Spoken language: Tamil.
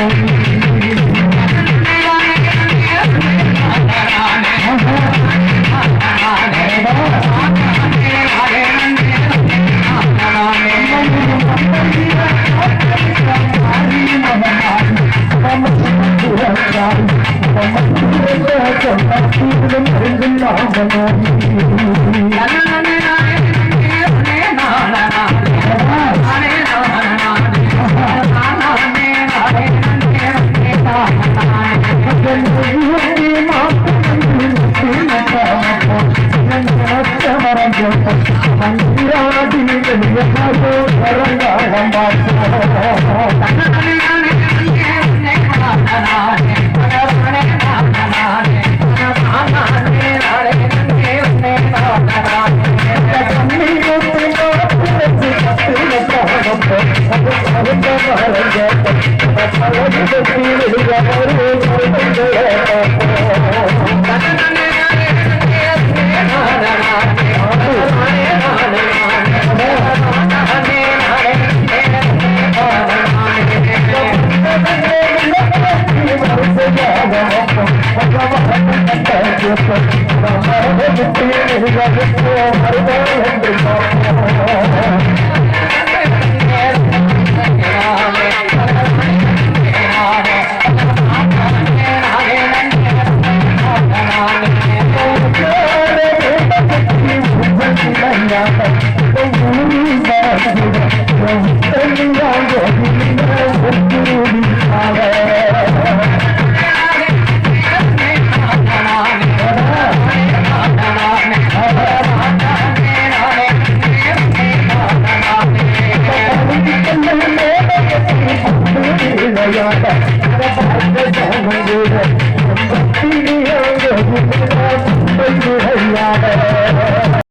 மாற்றம் மந்திராதி நிலவோ கரங்காரம் பார்த்தோம் I'm